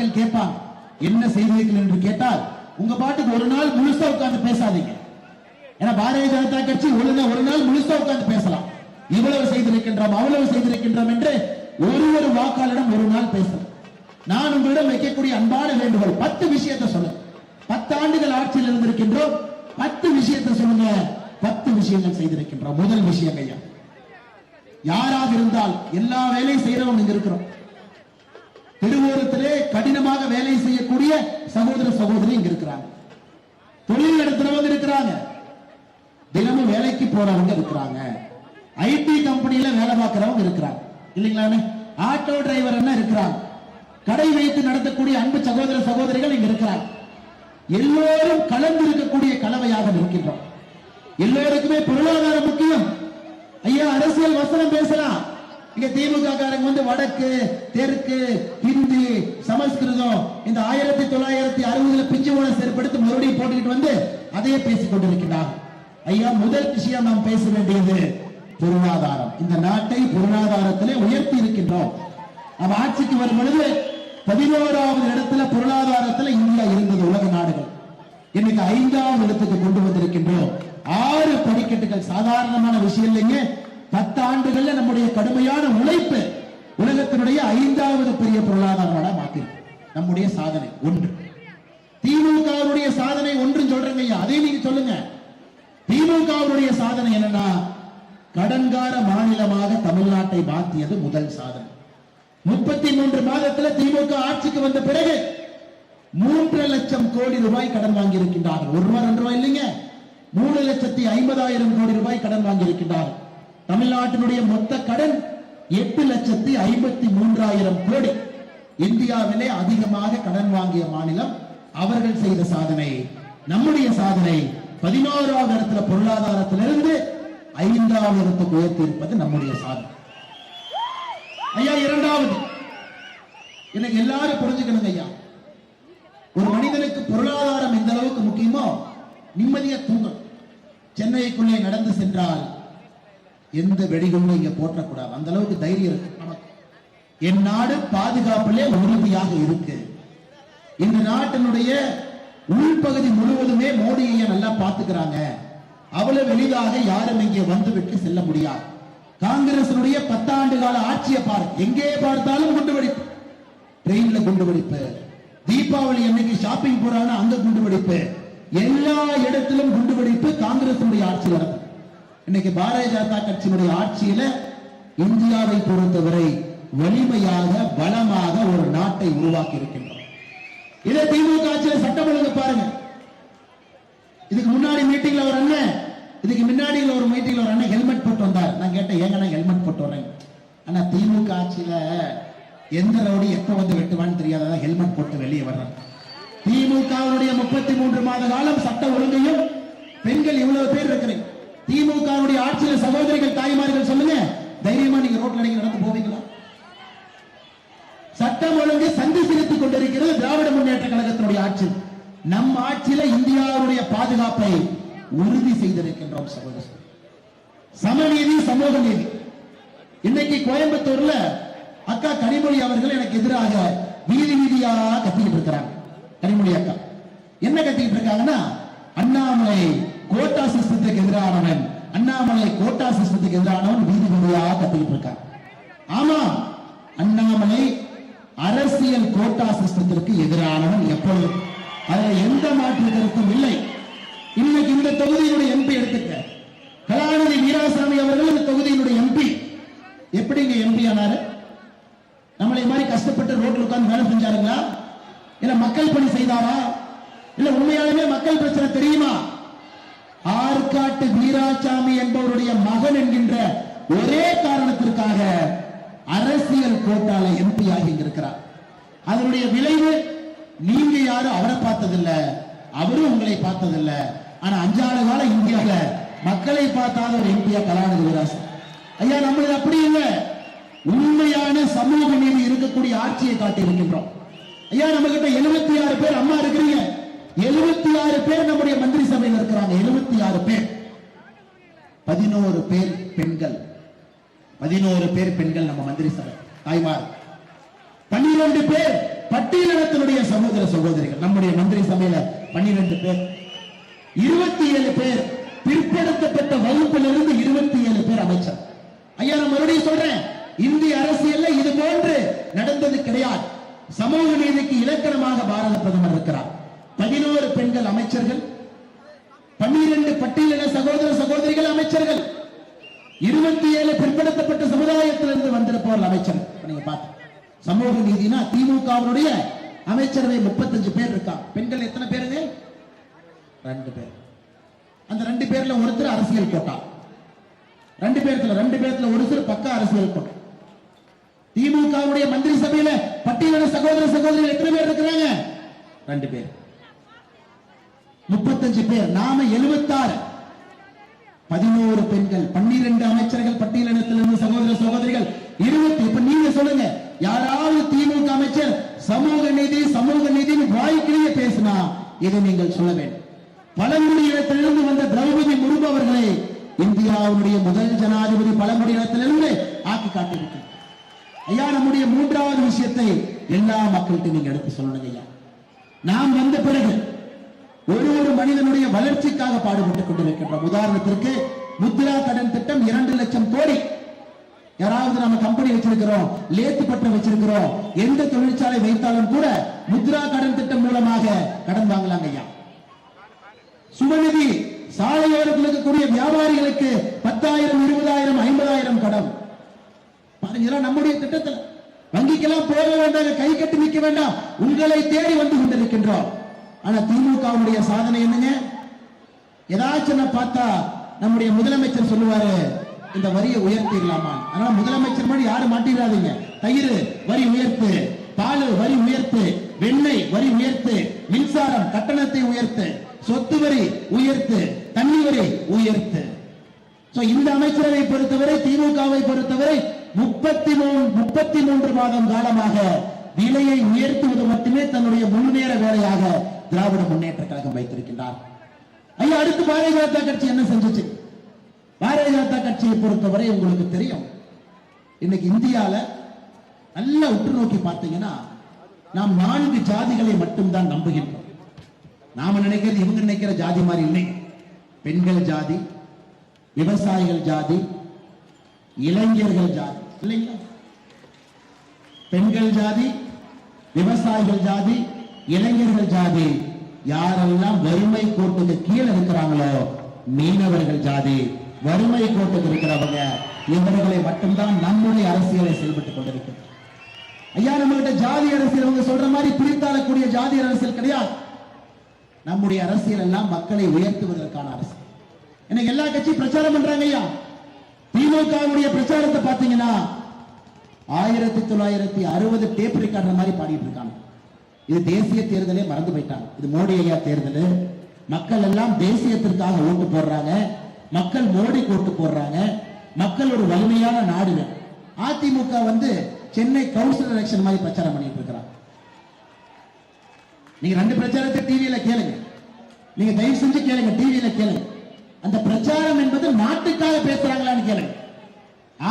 மக்கள் கேட்பாங்க. என்ன செய்தீர்கள் என்று கேட்டால் உங்க பாட்டுக்கு ஒரு நாள் முழுசா உட்கார்ந்து பேசாதீங்க. ஏன்னா பாரதிய ஜனதா கட்சி ஒரு நாள் ஒரு நாள் முழுசா உட்கார்ந்து பேசலாம். இவ்வளவு செய்திருக்கின்றோம் அவ்வளவு செய்திருக்கின்றோம் என்று ஒரு ஒரு வாக்காளரிடம் ஒரு நாள் பேசலாம். நான் உங்களிடம் வைக்கக்கூடிய அன்பான வேண்டுகோள் பத்து விஷயத்தை சொல்லுங்க. பத்து ஆண்டுகள் ஆட்சியில் இருந்திருக்கின்றோம். பத்து விஷயத்தை சொல்லுங்க. பத்து விஷயங்கள் செய்திருக்கின்றோம். முதல் விஷயம் ஐயா யாராக இருந்தால் எல்லா வேலையும் செய்யறவங்க இங்க இருக்கிறோம். திருவோரத்திலே கடினமாக வேலை செய்யக்கூடிய சகோதர சகோதரி இங்க இருக்கிறாங்க. தொழில் நடத்துறவங்க இருக்கிறாங்க. தினமும் வேலைக்கு போறவங்க இருக்கிறாங்க. ஐடி கம்பெனியில வேலை பார்க்கறவங்க இருக்கிறாங்க. இல்லைங்களானே? ஆட்டோ டிரைவர் என்ன இருக்கிறாங்க? கடை வைத்து நடத்தக்கூடிய அன்பு சகோதர சகோதரிகள் இங்க இருக்கிறாங்க. எல்லோரும் கலந்து இருக்கக்கூடிய கலவையாக இருக்கின்றோம் எல்லோருக்குமே பொருளாதாரம் முக்கியம். ஐயா அரசியல் வசனம் பேசலாம். இங்க திமுக காரங்க வந்து வடக்கு தெற்கு ஹிந்தி சமஸ்கிருதம் இந்த ஆயிரத்தி தொள்ளாயிரத்தி அறுபதுல பிஞ்சு போன செயற்படுத்தி மறுபடியும் போட்டுக்கிட்டு வந்து அதையே பேசிக் கொண்டிருக்கிறார். ஐயா முதல் விஷயம் நாம் பேச வேண்டியது பொருளாதாரம். இந்த நாட்டை பொருளாதாரத்திலே உயர்த்தி இருக்கின்றோம். நம்ம ஆட்சிக்கு வரும் பொழுது பதினோராவது இடத்துல பொருளாதாரத்துல இந்தியா இருந்தது உலக நாடுகள். இன்னைக்கு ஐந்தாவது இடத்துக்கு கொண்டு வந்திருக்கின்றோம். ஆறு படிக்கட்டுகள் சாதாரணமான விஷயம் இல்லைங்க. பத்து ஆண்டுகள்ல நம்முடைய கடுமையான உழைப்பு உலகத்தினுடைய ஐந்தாவது பெரிய பொருளாதாரமான மாத்திருக்கு. நம்முடைய சாதனை ஒன்று. திமுகவுடைய சாதனை ஒன்று சொல்றேங்க ஐயா. அதே நீங்க சொல்லுங்க. திமுகவுடைய சாதனை என்னன்னா கடன்கார மாநிலமாக தமிழ்நாட்டை மாற்றியது முதல் சாதனை. முப்பத்தி மூன்று மாதத்துல திமுக ஆட்சிக்கு வந்த பிறகு மூன்று லட்சம் கோடி ரூபாய் கடன் வாங்கி இருக்கின்றார்கள் ஒரு ரூபாய் ரெண்டு ரூபாய் இல்லைங்க. மூணு லட்சத்தி ஐம்பதாயிரம் கோடி ரூபாய் கடன் வாங்கி இருக்கின்றார்கள் தமிழ்நாட்டினுடைய மொத்த கடன் எட்டு லட்சத்தி ஐம்பத்தி மூன்றாயிரம் கோடி. இந்தியாவிலே அதிகமாக கடன் வாங்கிய மாநிலம் அவர்கள் செய்த சாதனை. நம்முடைய சாதனை பதினோராவது இடத்துல பொருளாதாரத்திலிருந்து ஐந்தாவது இடத்துக்கு உயர்த்தி இருப்பது நம்முடைய சாதனை. ஐயா இரண்டாவது. எனக்கு எல்லாரும் புரிஞ்சுக்கணுங்க ஐயா. ஒரு மனிதனுக்கு பொருளாதாரம் எந்த அளவுக்கு முக்கியமோ நிம்மதியா தூங்கணும். சென்னைக்குள்ளே நடந்து சென்றால் எந்த வெடிகளும் இங்க போற்றக்கூடாது. அந்த அளவுக்கு தைரியம் இருக்கு. நமக்கு என் நாடு பாதுகாப்பிலே உறுதியாக இருக்கு. இந்த நாட்டினுடைய உள்பகுதி முழுவதுமே மோடியை நல்லா பாத்துக்கிறாங்க அவ்வளவு எளிதாக யாரும் இங்கே வந்துவிட்டு செல்ல முடியாது. காங்கிரசினுடைய பத்தாண்டு கால ஆட்சியை பாரு. எங்கே பார்த்தாலும் குண்டு வெடிப்பு ட்ரெயின்ல குண்டுவெடிப்பு. தீபாவளி அன்னைக்கு ஷாப்பிங் போறாங்க அங்க குண்டு வெடிப்பு எல்லா இடத்திலும் குண்டுவெடிப்பு காங்கிரசினுடைய ஆட்சி நடக்கும். இன்னைக்கு பாரதிய ஜனதா கட்சியினுடைய ஆட்சியில இந்தியாவை பொறுத்தவரை வலிமையாக பலமாக ஒரு நாட்டை உருவாக்கி இருக்கின்றோம். இதே திமுக ஆட்சியில சட்டம் ஒழுங்கு பாருங்க. இதுக்கு முன்னாடி மீட்டிங்ல ஒரு அண்ணன் இதுக்கு முன்னாடி ஒரு மீட்டிங்ல ஒரு அண்ணன் ஹெல்மெட் போட்டு வந்தார். நான் கேட்டேன் ஏங்க நான் ஹெல்மெட் போட்டு வரேன். ஆனா திமுக ஆட்சியில எந்த ரவுடி எப்ப வந்து வெட்டுவான்னு தெரியாத? ஹெல்மெட் போட்டு வெளியே வர்றாங்க திமுகவுடைய முப்பத்தி மூன்று மாத காலம் சட்ட ஒழுங்கையும் பெண்கள் இவ்வளவு பேர் இருக்கிறீங்க திமுக ஆட்சியில சகோதரிகள் தாய்மார்கள் சொல்லுங்க. தைரியமா நீங்க ரோட்ல நீங்க நடந்து போவீங்களா? சட்டம் ஒழுங்கு சந்தி சிரித்துக் கொண்டிருக்கிறது திராவிட முன்னேற்ற கழகத்தினுடைய ஆட்சி. நம் ஆட்சியில இந்தியாவுடைய பாதுகாப்பை உறுதி செய்திருக்கின்றோம் சகோதரர். சமநீதி சமூக நீதி. இன்னைக்கு கோயம்புத்தூர்ல அக்கா கனிமொழி அவர்கள் எனக்கு எதிராக வீதி வீதியா கத்திக்கிட்டு இருக்கிறாங்க. கனிமொழி அக்கா. என்ன கத்திக்கிட்டு இருக்காங்கன்னா அண்ணாமலை கோட்டா சிஸ்டத்துக்கு எதிரானவன் அண்ணாமலை கோட்டா சிஸ்டத்துக்கு எதிரானவன் வீதி வீதியாக கத்திக்கிட்டு இருக்கான். ஆமா அண்ணாமலை அரசியல் கோட்டா சிஸ்டத்திற்கு எதிரானவன் எப்பொழுதும் அதுல எந்த மாற்று கருத்தும் இல்லை. இன்னைக்கு இந்த தொகுதியினுடைய எம்பி எடுத்துக்க. கலாநிதி வீராசாமி அவர்கள் இந்த தொகுதியினுடைய எம்பி எப்படி இங்க எம்பி ஆனாரு? நம்மளை மாதிரி கஷ்டப்பட்டு ரோட்ல உட்கார்ந்து வேலை செஞ்சாருங்களா? இல்ல மக்கள் பணி செய்தாரா? இல்ல உண்மையாலுமே மக்கள் பிரச்சனை தெரியுமா? ஆற்காட்டு வீராசாமி என்பவருடைய மகன் என்கின்ற ஒரே காரணத்திற்காக அரசியல் கோட்டால எம்பி ஆகி இருக்கிறார் அதனுடைய விளைவு நீங்க யாரும் அவரை பார்த்ததில்ல அவரும் உங்களை பார்த்ததில்ல. ஆனா அஞ்சாறு கால இந்தியால மக்களை பார்த்தாத ஒரு எம்பியா கலாநிதி வீராசன் ஐயா நம்மளது அப்படி இல்லை. உண்மையான சமூக நீதி இருக்கக்கூடிய ஆட்சியை காட்டி இருக்கின்றோம் ஐயா நம்ம கிட்ட எழுபத்தி ஆறு பேர் அம்மா இருக்கிறீங்க. எழுபத்தி ஆறு பேர் நம்முடைய மந்திரி சபையில் இருக்கிறாங்க. எழுபத்தி ஆறு பேர். பதினோரு பேர் பெண்கள். பதினோரு பேர் பெண்கள் நம்ம மந்திரி சபை தாய்மார். பன்னிரண்டு பேர் பட்டியலினத்தினுடைய சகோதர சகோதரிகள். நம்முடைய மந்திரி சபையில பன்னிரண்டு பேர். இருபத்தி ஏழு பேர் பிற்படுத்தப்பட்ட வகுப்பிலிருந்து இருபத்தி ஏழு பேர் அமைச்சர். ஐயா நான் மறுபடியும் சொல்றேன். இந்திய அரசியல்ல இது போன்று நடந்தது கிடையாது. சமூக நீதிக்கு இலக்கணமாக பாரத பிரதமர் இருக்கிறார். பதினோரு பெண்கள் அமைச்சர்கள் பன்னிரண்டு பட்டியலின சகோதர சகோதரிகள் அமைச்சர்கள் இருபத்தி ஏழு பிற்படுத்தப்பட்ட சமுதாயத்திலிருந்து வந்திருப்பவர்கள் அமைச்சர் நீங்க பார்த்து சமூக நீதினா திமுகவினுடைய அமைச்சரவை முப்பத்தஞ்சு பேர் இருக்கா? பெண்கள் எத்தனை பேருங்க ரெண்டு பேர். அந்த ரெண்டு பேர்ல ஒருத்தர் அரசியல் கோட்டா. ரெண்டு பேர்த்துல ரெண்டு பேர்த்துல ஒருத்தர் பக்கா அரசியல் கோட்டா. திமுகவுடைய மந்திரி சபையில பட்டியலின சகோதர சகோதரிகள் எத்தனை பேர் இருக்கிறாங்க? ரெண்டு பேர். முப்பத்தஞ்சு பேர் நாம எழுபத்தாறு. பதினோரு பெண்கள் பன்னிரண்டு அமைச்சர்கள் பட்டியலினத்திலிருந்து சகோதர சகோதரிகள் இருபத்தி இப்ப நீங்க சொல்லுங்க யாராவது திமுக அமைச்சர் சமூக நீதி சமூக நீதி வாய்க்கிலேயே பேசினா இதை நீங்கள் சொல்ல வேண்டும். பழங்குடியினத்திலிருந்து வந்த திரௌபதி முர்மு அவர்களை இந்தியாவுடைய முதல் ஜனாதிபதி பழங்குடியினத்திலிருந்து ஆக்கி காட்டியிருக்கிறார் ஐயா நம்முடைய மூன்றாவது விஷயத்தை எல்லா மக்கள்கிட்ட நீங்க எடுத்து சொல்லணுங்க ஐயா. நாம் வந்த பிறகு ஒரு ஒரு மனிதனுடைய வளர்ச்சிக்காக பாடுபட்டுக் கொண்டிருக்கின்றோம். உதாரணத்திற்கு முத்ரா கடன் திட்டம் இரண்டு லட்சம் கோடி. யாராவது நம்ம கம்பெனி வச்சிருக்கிறோம் லேத்து பட்டம் வச்சிருக்கிறோம் எந்த தொழிற்சாலை வைத்தாலும் கூட முத்ரா கடன் திட்டம் மூலமாக கடன் வாங்கலாங்க ஐயா. சுமநிதி சாலையோரத்தில் இருக்கக்கூடிய வியாபாரிகளுக்கு பத்தாயிரம் இருபதாயிரம் ஐம்பதாயிரம் கடன். பாருங்க நம்முடைய திட்டத்தில். வங்கிக்கெல்லாம் போக வேண்டாம் கை கட்டி நிற்க வேண்டாம். உங்களை தேடி வந்து கொண்டிருக்கின்றோம். ஆனா திமுகவுடைய சாதனை என்னங்க? ஏதாச்சும் பார்த்தா நம்முடைய முதலமைச்சர் சொல்லுவாரு இந்த வரியை உயர்த்திடலாமா? அதனால முதலமைச்சர் மாதிரி யாரும் மாட்டிடாதீங்க. தயிர் வரி உயர்த்து பால் வரி உயர்த்து வெண்ணெய் வரி உயர்த்து மின்சாரம் கட்டணத்தை உயர்த்து சொத்து வரி உயர்த்து தண்ணி வரி உயர்த்து. சோ இந்த அமைச்சரவை பொறுத்தவரை திமுகவை பொறுத்தவரை முப்பத்தி மூணு முப்பத்தி மூன்று மாதம் காலமாக விலையை உயர்த்துவது மட்டுமே தன்னுடைய முழுநேர வேலையாக திராவிட முன்னேற்ற கழகம் வைத்திருக்கின்றார். ஐயா அடுத்து பாரதிய ஜனதா கட்சி என்ன செஞ்சுச்சு? பாரதிய ஜனதா கட்சியை பொறுத்தவரை உங்களுக்கு தெரியும். இன்னைக்கு இந்தியால நல்லா உற்று நோக்கி பார்த்தீங்கன்னா நாம் நான்கு ஜாதிகளை மட்டும்தான் நம்புகின்றோம். நாம நினைக்கிறது இவங்க நினைக்கிற ஜாதி மாதிரி இல்லை. பெண்கள் ஜாதி விவசாயிகள் ஜாதி இளைஞர்கள் ஜாதி இல்லைங்களா? பெண்கள் ஜாதி விவசாயிகள் ஜாதி இளைஞர்கள் ஜாதி. யாரெல்லாம் வறுமை கோட்டுக்கு கீழே இருக்கிறாங்களோ மீனவர்கள் ஜாதி. வறுமை கோட்டுக்கு இருக்கிறவங்க இவர்களை மட்டும்தான் நம்முடைய அரசியலை செயல்பட்டுக் கொண்டிருக்கிறது. ஐயா நம்மகிட்ட ஜாதி அரசியல் அவங்க சொல்ற மாதிரி பிரித்தாளக்கூடிய ஜாதி அரசியல் கிடையாது. நம்முடைய அரசியல் எல்லாம் மக்களை உயர்த்துவதற்கான அரசியல். இன்னைக்கு எல்லா கட்சியும் பிரச்சாரம் பண்றாங்க ஐயா. திமுகவுடைய பிரச்சாரத்தை பாத்தீங்கன்னா ஆயிரத்தி தொள்ளாயிரத்தி அறுபது டேப் ரெக்கார்டர் மாதிரி பாடிட்டு இருக்காங்க. இது தேசிய தேர்தலே மறந்து போயிட்டாங்க. இது மோடி ஐயா தேர்தல். மக்கள் எல்லாம் தேசியத்திற்காக ஓட்டு போடுறாங்க. மக்கள் மோடி ஓட்டு போடுறாங்க. மக்கள் ஒரு வலிமையான நாடு அதிமுக வந்து சென்னை கவுன்சிலர் எலெக்ஷன் மாதிரி பிரச்சாரம் பண்ணிட்டு இருக்கிறாங்க. நீங்க ரெண்டு பிரச்சாரத்தை டிவியில கேளுங்க. நீங்க தயவு செஞ்சு கேளுங்க டிவியில கேளுங்க. அந்த பிரச்சாரம் என்பது நாட்டுக்காக பேசுறாங்களான்னு கேளுங்க.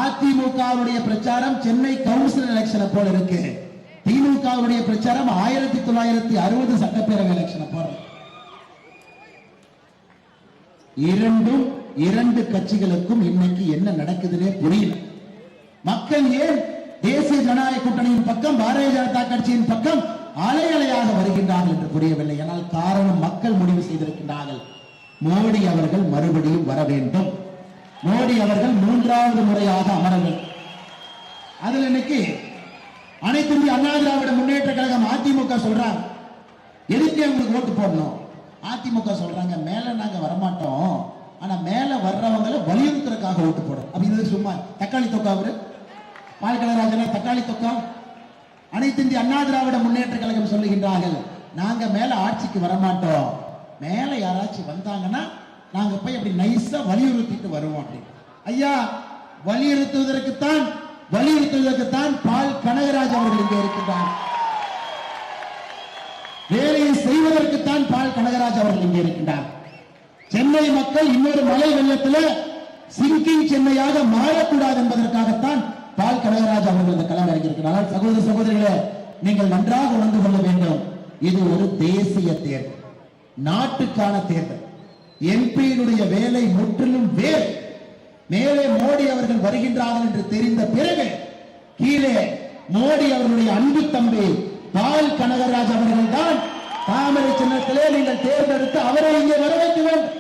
அதிமுகவுடைய பிரச்சாரம் சென்னை கவுன்சில் எலெக்ஷனை போல இருக்கு. திமுகவுடைய பிரச்சாரம் ஆயிரத்தி தொள்ளாயிரத்தி அறுபது சட்டப்பேரவை எலெக்ஷன் போல இரண்டும் இரண்டு கட்சிகளுக்கும் இன்னைக்கு என்ன நடக்குதுன்னே புரியல. மக்கள் ஏன் தேசிய ஜனநாயக கூட்டணியின் பக்கம் பாரதிய ஜனதா கட்சியின் பக்கம் அலையலையாக வருகின்றார்கள் என்று புரியவில்லை. ஆனால் காரணம் மக்கள் முடிவு செய்திருக்கின்றார்கள். மோடி அவர்கள் மறுபடியும் வர வேண்டும். மோடி அவர்கள் மூன்றாவது முறையாக அமர வேண்டும் அதுல இன்னைக்கு அனைத்து இந்திய அண்ணா திராவிட முன்னேற்ற கழகம் அதிமுக சொல்றாங்க. எதுக்கு அவங்களுக்கு ஓட்டு போடணும்? அதிமுக சொல்றாங்க மேல நாங்க வரமாட்டோம். ஆனா மேல வர்றவங்களை வலியுறுத்துறதுக்காக ஓட்டு போடும் அப்படின்னு சும்மா தக்காளி தொக்கா அவரு? பால்கலராஜன தக்காளி தொக்கா? அனைத்து இந்திய அண்ணா திராவிட முன்னேற்ற கழகம் சொல்லுகின்றார்கள் நாங்க மேல ஆட்சிக்கு வரமாட்டோம். மேல யாராச்சும் வந்தாங்கன்னா நாங்க போய் அப்படி நைஸா வலியுறுத்திட்டு வருவோம் அப்படின்னு. ஐயா வலியுறுத்துவதற்குத்தான் வலியுறுத்துவதற்குத்தான் பால் கனகராஜ் அவர்கள் இங்கே இருக்கின்றார். வேலையை செய்வதற்குத்தான் பால் கனகராஜ் அவர்கள் இங்கே இருக்கின்றார். சென்னை மக்கள் இன்னொரு மழை வெள்ளத்தில் சிங்கிங் சென்னையாக மாறக்கூடாது என்பதற்காகத்தான் பால் கனகராஜ் அவர்கள் இந்த களம் இறங்கியிருக்கிறார். சகோதர சகோதரிகளே நீங்கள் நன்றாக உணர்ந்து கொள்ள வேண்டும். இது ஒரு தேசிய தேர்தல் நாட்டுக்கான தேர்தல். எம்பியினுடைய வேலை முற்றிலும் வேறு. மேலே மோடி அவர்கள் வருகின்றார்கள் என்று தெரிந்த பிறகு கீழே மோடி அவர்களுடைய அன்பு தம்பி பால் கனகராஜ் அவர்கள் தான் தாமரை சின்னத்திலே நீங்கள் தேர்ந்தெடுத்து அவரை இங்கே வரவேற்க வேண்டும்.